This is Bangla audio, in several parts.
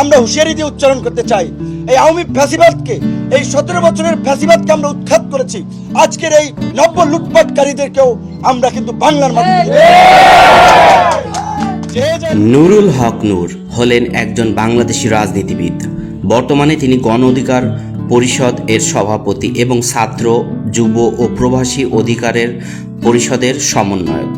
আমরা হুঁশিয়ারি দিয়ে উচ্চারণ করতে চাই। এই আওয়ামী ফ্যাসিবাদকে এই সতেরো বছরের ফ্যাসিবাদকে আমরা উৎখাত করেছি। আজকের এই নব্য লুটপাটকারীদেরকেও আমরা কিন্তু বাংলার যে নুরুল হক নূর হলেন একজন বাংলাদেশি রাজনীতিবিদ। বর্তমানে তিনি গণ অধিকার পরিষদ এর সভাপতি এবং ছাত্র যুব ও প্রবাসী অধিকারের পরিষদের সমন্বয়ক।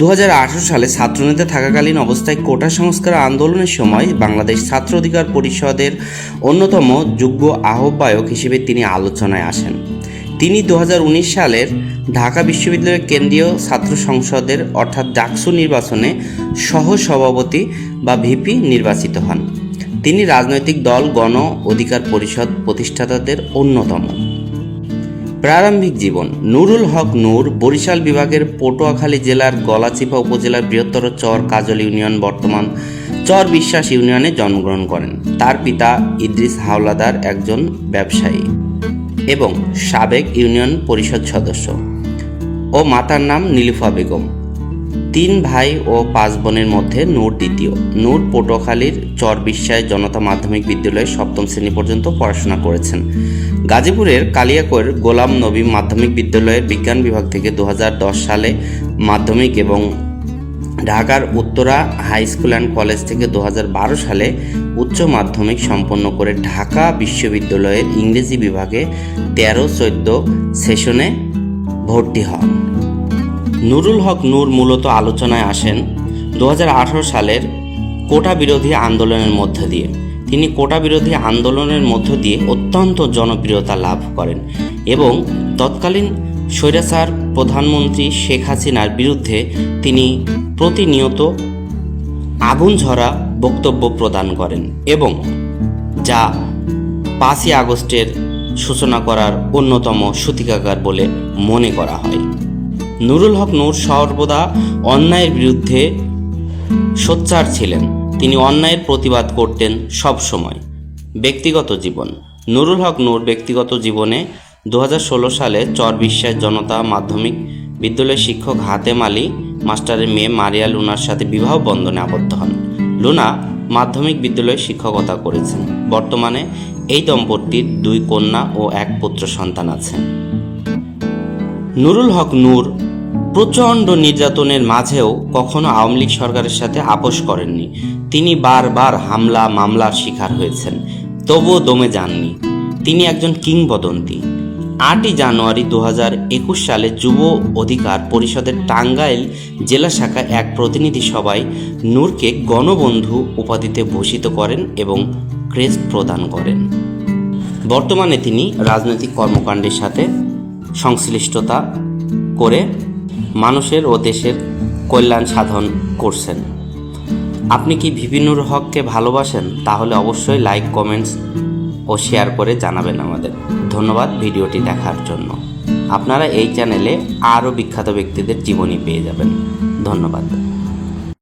দু হাজার আঠেরো সালে ছাত্রনেতা থাকাকালীন অবস্থায় কোটা সংস্কার আন্দোলনের সময় বাংলাদেশ ছাত্র অধিকার পরিষদের অন্যতম যোগ্য আহ্বায়ক হিসেবে তিনি আলোচনায় আসেন। তিনি দু হাজার উনিশ সালের ঢাকা বিশ্ববিদ্যালয়ের কেন্দ্রীয় ছাত্র সংসদের অর্থাৎ ডাকসু নির্বাচনে সহ সভাপতি বা ভিপি নির্বাচিত হন। তিনি রাজনৈতিক দল, গণ অধিকার পরিষদ প্রতিষ্ঠাতাদের অন্যতম। প্রারম্ভিক জীবন। নুরুল হক নূর, বরিশাল বিভাগের পটুয়াখালী জেলার গলাচিপা উপজেলার বৃহত্তর চর কাজল ইউনিয়ন, বর্তমান চর বিশ্বাস ইউনিয়নে জন্মগ্রহণ করেন। তার পিতা ইদ্রিস হাওলাদার একজন ব্যবসায়ী এবং সাবেক ইউনিয়ন পরিষদ সদস্য ও মাতার নাম নীলিফা বেগম। তিন ভাই ও পাঁচ বোনের মধ্যে নূর দ্বিতীয়। নূর পটুয়াখালীর চরবিশ্বায় জনতা মাধ্যমিক বিদ্যালয়ে সপ্তম শ্রেণি পর্যন্ত পড়াশোনা করেছেন। গাজীপুরের কালিয়াকৈর গোলাম নবী মাধ্যমিক বিদ্যালয়ের বিজ্ঞান বিভাগ থেকে দু হাজার দশ সালে মাধ্যমিক এবং ঢাকার Uttara high school and college থেকে দু হাজার বারো সালে উচ্চ মাধ্যমিক সম্পন্ন করে ঢাকা বিশ্ববিদ্যালয়ের ইংরেজি বিভাগে তেরো চোদ্দ সেশনে ভর্তি হন। নুরুল হক নূর মূলত আলোচনায় আসেন দু হাজার আঠারো সালের কোটা বিরোধী আন্দোলনের মধ্য দিয়ে। তিনি কোটা বিরোধী আন্দোলনের মধ্য দিয়ে অত্যন্ত জনপ্রিয়তা লাভ করেন এবং তৎকালীন স্বৈরাচার প্রধানমন্ত্রী শেখ হাসিনার বিরুদ্ধে তিনি প্রতিনিয়ত আগুন ঝরা বক্তব্য প্রদান করেন এবং যা পাঁচই আগস্টের সূচনা করার অন্যতম সূতিকাগার বলে মনে করা হয়। নুরুল হক নূর সর্বদা অন্যায়ের বিরুদ্ধে সোচ্চার ছিলেন। তিনি অন্যায়ের প্রতিবাদ করতেন সব সময়। ব্যক্তিগত জীবন। নুরুল হক নূর ব্যক্তিগত জীবনে দুহাজার ষোলো সালে চর বিশ্বাস জনতা মাধ্যমিক বিদ্যালয়ের শিক্ষক হাতেম আলী, মাস্টারের মেয়ে মারিয়া লুনার সাথে বিবাহ বন্ধনে আবদ্ধ হন। লুনা মাধ্যমিক বিদ্যালয়ে শিক্ষকতা করেছেন। বর্তমানে এই দম্পতির দুই কন্যা ও এক পুত্র সন্তান আছে। নুরুল হক নূর প্রচণ্ড নির্যাতনের মাঝেও কখনো আওয়ামী লীগ সরকারের সাথে আপোষ করেননি। তিনি বারবার হামলা, মামলার শিকার হয়েছেন। তবুও দমে যাননি। তিনি একজন কিংবদন্তি। আটই জানুয়ারি দু একুশ সালে যুব অধিকার পরিষদের টাঙ্গাইল জেলা শাখা এক প্রতিনিধি সভায় নূরকে গণবন্ধু উপাধিতে ভূষিত করেন এবং ক্রেস্ট প্রদান করেন। বর্তমানে তিনি রাজনৈতিক কর্মকাণ্ডের সাথে সংশ্লিষ্টতা করে মানুষের ও দেশের কল্যাণ সাধন করছেন। আপনি কি বিভিন্নর হককে ভালোবাসেন? তাহলে অবশ্যই লাইক, কমেন্টস ও শেয়ার করে জানাবেন আমাদের। ধন্যবাদ ভিডিওটি দেখার জন্য। আপনারা এই চ্যানেলে আরও বিখ্যাত ব্যক্তিদের জীবনী পেয়ে যাবেন। ধন্যবাদ।